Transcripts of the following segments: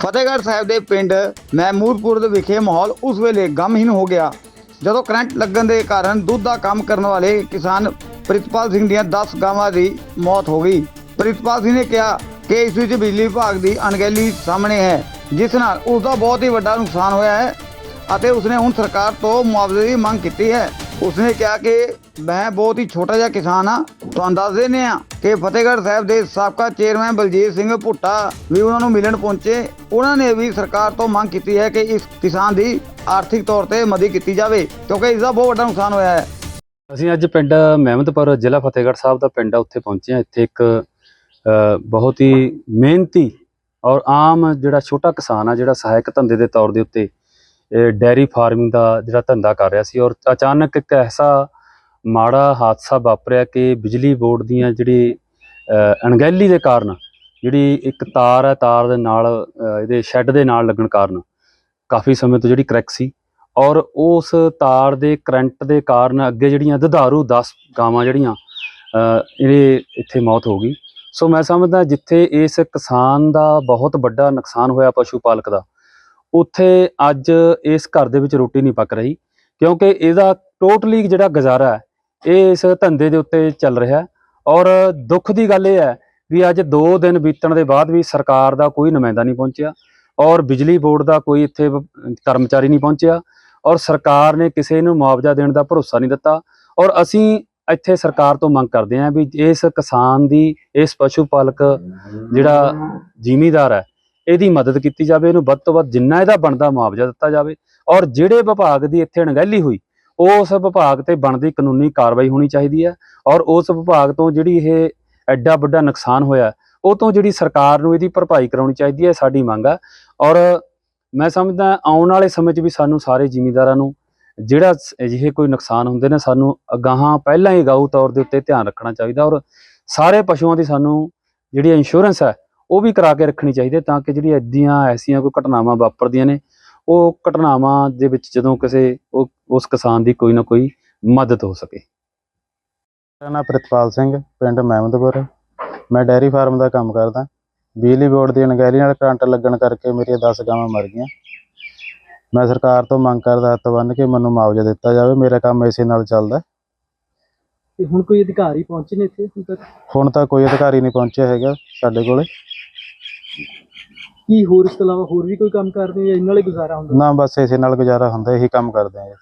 ਫਤਿਹਗੜ੍ਹ ਸਾਹਿਬ ਦੇ ਪਿੰਡ ਮਹਿਮੂਦਪੁਰ ਦੇ ਵਿਖੇ ਮਾਹੌਲ ਉਸ ਵੇਲੇ ਗਮਹੀਨ ਹੋ ਗਿਆ। ਜਦੋਂ ਕਰੰਟ ਲੱਗਣ ਦੇ ਕਾਰਨ ਦੁੱਧ ਦਾ ਕੰਮ ਕਰਨ ਵਾਲੇ ਕਿਸਾਨ ਪ੍ਰਿਤਪਾਲ ਸਿੰਘ ਦੀਆਂ 10 ਗਾਵਾਂ ਦੀ ਮੌਤ ਹੋ ਗਈ। ਪ੍ਰਿਤਪਾਲ ਸਿੰਘ ਨੇ ਕਿਹਾ ਕਿ ਇਸ ਵਿੱਚ ਬਿਜਲੀ ਵਿਭਾਗ ਦੀ ਅਣਗਹਿਲੀ ਸਾਹਮਣੇ ਹੈ, ਜਿਸ ਨਾਲ ਉਸ ਦਾ ਬਹੁਤ ਹੀ ਵੱਡਾ ਨੁਕਸਾਨ ਹੋਇਆ ਹੈ ਅਤੇ ਉਸਨੇ ਹੁਣ ਸਰਕਾਰ ਤੋਂ ਮੁਆਵਜ਼ੇ ਦੀ ਮੰਗ ਕੀਤੀ ਹੈ। ਉਸਨੇ ਕਿਹਾ ਕਿ ਮੈਂ ਬਹੁਤ ਹੀ ਛੋਟਾ ਜਿਹਾ ਕਿਸਾਨ ਹਾਂ। ਤੁਹਾਨੂੰ ਦੱਸ ਦਿੰਦੇ ਹਾਂ ਕਿ ਫਤਿਹਗੜ੍ਹ ਸਾਹਿਬ ਦੇ ਸਾਬਕਾ ਚੇਅਰਮੈਨ ਬਲਜੀਤ ਸਿੰਘ ਭੁੱਟਾ ਵੀ ਉਹਨਾਂ ਨੂੰ ਮਿਲਣ ਪਹੁੰਚੇ। ਉਹਨਾਂ ਨੇ ਵੀ ਸਰਕਾਰ ਤੋਂ ਮੰਗ ਕੀਤੀ ਹੈ ਕਿ ਇਸ ਕਿਸਾਨ ਦੀ ਆਰਥਿਕ ਤੌਰ ਤੇ ਮਦਦ ਕੀਤੀ ਜਾਵੇ ਕਿਉਂਕਿ ਇਸ ਦਾ ਬਹੁਤ ਵੱਡਾ ਨੁਕਸਾਨ ਹੋਇਆ ਹੈ। ਅਸੀਂ ਅੱਜ ਪਿੰਡ ਮਹਿਮਦਪੁਰ ਜ਼ਿਲ੍ਹਾ ਫਤਿਹਗੜ੍ਹ ਸਾਹਿਬ ਦਾ ਪਿੰਡ ਆ ਉੱਥੇ ਪਹੁੰਚੇ ਹਾਂ। ਇੱਥੇ ਇੱਕ ਅ, ਬਹੁਤ ਹੀ ਮਿਹਨਤੀ ਔਰ ਆਮ ਜਿਹੜਾ ਛੋਟਾ ਕਿਸਾਨ ਆ ਜਿਹੜਾ ਸਹਾਇਕ ਧੰਦੇ ਦੇ ਤੌਰ ਦੇ ਉੱਤੇ ਡੈਰੀ ਫਾਰਮਿੰਗ ਦਾ ਜਿਹੜਾ ਧੰਦਾ ਕਰ ਰਿਹਾ ਸੀ ਔਰ ਅਚਾਨਕ ਇੱਕ ਐਸਾ ਮਾੜਾ ਹਾਦਸਾ ਵਾਪਰਿਆ ਕਿ ਬਿਜਲੀ ਬੋਰਡ ਦੀਆਂ ਜਿਹੜੀ ਅਣਗਹਿਲੀ ਦੇ ਕਾਰਨ ਜਿਹੜੀ ਇੱਕ ਤਾਰ ਹੈ ਤਾਰ ਦੇ ਨਾਲ ਇਹਦੇ ਸ਼ੈੱਡ ਦੇ ਨਾਲ ਲੱਗਣ ਕਾਰਨ ਕਾਫੀ ਸਮੇਂ ਤੋਂ ਜਿਹੜੀ ਕਰੈਕ ਸੀ ਔਰ ਉਸ ਤਾਰ ਦੇ ਕਰੰਟ ਦੇ ਕਾਰਨ ਅੱਗੇ ਜਿਹੜੀਆਂ ਦੁਧਾਰੂ 10 ਗਾਵਾਂ ਜਿਹੜੀਆਂ ਅ, ਇਹ ਇੱਥੇ ਮੌਤ ਹੋ ਗਈ। ਸੋ ਮੈਂ ਸਮਝਦਾ ਜਿੱਥੇ ਇਸ ਕਿਸਾਨ ਦਾ ਬਹੁਤ ਵੱਡਾ ਨੁਕਸਾਨ ਹੋਇਆ ਪਸ਼ੂ ਪਾਲਕ ਦਾ ਉੱਥੇ ਅੱਜ ਇਸ ਘਰ ਦੇ ਵਿੱਚ ਰੋਟੀ ਨਹੀਂ ਪੱਕ ਰਹੀ, ਕਿਉਂਕਿ ਇਹਦਾ ਟੋਟਲੀ ਜਿਹੜਾ ਗੁਜ਼ਾਰਾ ਹੈ, ਇਹ ਇਸ ਧੰਦੇ ਦੇ ਉੱਤੇ ਚੱਲ ਰਿਹਾ ਔਰ ਦੁੱਖ ਦੀ ਗੱਲ ਇਹ ਹੈ ਵੀ ਅੱਜ 2 ਦਿਨ ਬੀਤਣ ਦੇ ਬਾਅਦ ਵੀ ਸਰਕਾਰ ਦਾ ਕੋਈ ਨੁਮਾਇੰਦਾ ਨਹੀਂ ਪਹੁੰਚਿਆ ਔਰ ਬਿਜਲੀ ਬੋਰਡ ਦਾ ਕੋਈ ਇੱਥੇ ਕਰਮਚਾਰੀ ਨਹੀਂ ਪਹੁੰਚਿਆ ਔਰ ਸਰਕਾਰ ਨੇ ਕਿਸੇ ਨੂੰ ਮੁਆਵਜ਼ਾ ਦੇਣ ਦਾ ਭਰੋਸਾ ਨਹੀਂ ਦਿੱਤਾ ਔਰ ਅਸੀਂ ਇੱਥੇ ਸਰਕਾਰ ਤੋਂ ਮੰਗ ਕਰਦੇ ਹਾਂ ਵੀ ਇਸ ਕਿਸਾਨ ਦੀ, ਇਸ ਪਸ਼ੂ ਪਾਲਕ ਜਿਹੜਾ ਜ਼ਿਮੀਦਾਰ ਹੈ ਇਹਦੀ ਮਦਦ ਕੀਤੀ ਜਾਵੇ, ਇਹਨੂੰ ਵੱਧ ਤੋਂ ਵੱਧ ਜਿੰਨਾ ਇਹਦਾ ਬਣਦਾ ਮੁਆਵਜ਼ਾ ਦਿੱਤਾ ਜਾਵੇ ਔਰ ਜਿਹੜੇ ਵਿਭਾਗ ਦੀ ਇੱਥੇ ਅਣਗਹਿਲੀ ਹੋਈ, ਉਸ ਵਿਭਾਗ ਤੇ ਬਣਦੀ ਕਾਨੂੰਨੀ ਕਾਰਵਾਈ ਹੋਣੀ ਚਾਹੀਦੀ ਹੈ ਔਰ ਉਸ ਵਿਭਾਗ ਤੋਂ ਜਿਹੜੀ ਇਹ ਐਡਾ ਵੱਡਾ ਨੁਕਸਾਨ ਹੋਇਆ, ਉਹ ਤੋਂ ਜਿਹੜੀ ਸਰਕਾਰ ਨੂੰ ਇਹਦੀ ਭਰਪਾਈ ਕਰਾਉਣੀ ਚਾਹੀਦੀ ਹੈ ਸਾਡੀ ਮੰਗ ਆ ਔਰ ਮੈਂ ਸਮਝਦਾ ਆਉਣ ਵਾਲੇ ਸਮੇਂ 'ਚ ਵੀ ਸਾਨੂੰ ਸਾਰੇ ਜ਼ਿਮੀਂਦਾਰਾਂ ਨੂੰ ਜਿਹੜਾ ਅਜਿਹੇ ਕੋਈ ਨੁਕਸਾਨ ਹੁੰਦੇ ਨੇ, ਸਾਨੂੰ ਅਗਾਹਾਂ ਪਹਿਲਾਂ ਹੀ ਗਾਊ ਤੌਰ ਦੇ ਉੱਤੇ ਧਿਆਨ ਰੱਖਣਾ ਚਾਹੀਦਾ ਔਰ ਸਾਰੇ ਪਸ਼ੂਆਂ ਦੀ ਸਾਨੂੰ ਜਿਹੜੀ ਇੰਸ਼ੋਰੈਂਸ ਹੈ ਉਹ ਵੀ ਕਰਾ ਕੇ ਰੱਖਣੀ ਚਾਹੀਦੀ ਹੈ ਤਾਂ ਕਿ ਜਿਹੜੀ ਐਦੀਆਂ ਐਸੀਆਂ ਕੋਈ ਘਟਨਾਵਾਂ ਵਾਪਰਦੀਆਂ ਨੇ, ਉਹ ਘਟਨਾਵਾਂ ਦੇ ਵਿੱਚ ਜਦੋਂ ਕਿਸੇ ਉਹ, ਉਸ ਕਿਸਾਨ ਦੀ ਕੋਈ ਨਾ ਕੋਈ ਮਦਦ ਹੋ ਸਕੇ। ਮੇਰਾ ਨਾਮ ਪ੍ਰਿਤਪਾਲ ਸਿੰਘ, ਪਿੰਡ ਮਹਿਮਦਪੁਰ। ਮੈਂ ਡੈਰੀ ਫਾਰਮ ਦਾ ਕੰਮ ਕਰਦਾ। ਬਿਜਲੀ ਬੋਰਡ ਦੀ ਅਣਗਹਿਲੀ ਨਾਲ ਕਰੰਟ ਲੱਗਣ ਕਰਕੇ ਮੇਰੀਆਂ 10 ਗਾਵਾਂ ਮਰ ਗਈਆਂ। ਮੈਂ ਸਰਕਾਰ ਤੋਂ ਮੰਗ ਕਰਦਾ ਹੱਥ ਬੰਨ੍ਹ ਕੇ ਮੈਨੂੰ ਮੁਆਵਜ਼ਾ ਦਿੱਤਾ ਜਾਵੇ। ਮੇਰਾ ਕੰਮ ਇਸੇ ਨਾਲ ਚੱਲਦਾ। ਤੇ ਹੁਣ ਕੋਈ ਅਧਿਕਾਰੀ ਪਹੁੰਚੇ ਨੇ ਇੱਥੇ ਹੁਣ ਤੱਕ? ਹੁਣ ਤਾਂ ਕੋਈ ਅਧਿਕਾਰੀ ਨਹੀਂ ਪਹੁੰਚਿਆ ਹੈਗਾ ਸਾਡੇ ਕੋਲੇ। ਕੀ ਹੋਰ ਇਸ ਤੋਂ ਇਲਾਵਾ ਹੋਰ ਵੀ ਕੋਈ ਕੰਮ ਕਰਦੇ ਹੋ ਜਾਂ ਇਹਨਾਂ ਨਾਲ ਹੀ ਗੁਜ਼ਾਰਾ ਹੁੰਦਾ? ਨਾ ਬਸ ਇਸੇ ਨਾਲ ਗੁਜ਼ਾਰਾ ਹੁੰਦਾ ਇਹੀ ਕੰਮ ਕਰਦੇ ਹਾਂ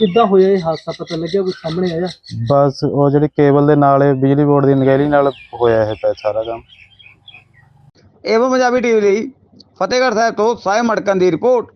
ਕਿੱਦਾਂ ਹੋਇਆ ਇਹ ਹਾਦਸਾ? ਪਤਾ ਲੱਗਿਆ ਕੋਈ ਸਾਹਮਣੇ ਆਇਆ? ਬਸ ਉਹ ਜਿਹੜੀ ਕੇਬਲ ਦੇ ਨਾਲ ਇਹ ਬਿਜਲੀ ਬੋਰਡ ਦੀ ਅਣਗਹਿਲੀ ਨਾਲ ਹੋਇਆ ਇਹ ਪੈ ਸਾਰਾ ਕੰਮ। ਏਵਮ ਪੰਜਾਬੀ ਟੀਵੀ ਲਈ ਫਤਿਹਗੜ੍ਹ ਸਾਹਿਬ ਤੋਂ ਸਾਇਮ ਮੜਕਨ ਦੀ ਰਿਪੋਰਟ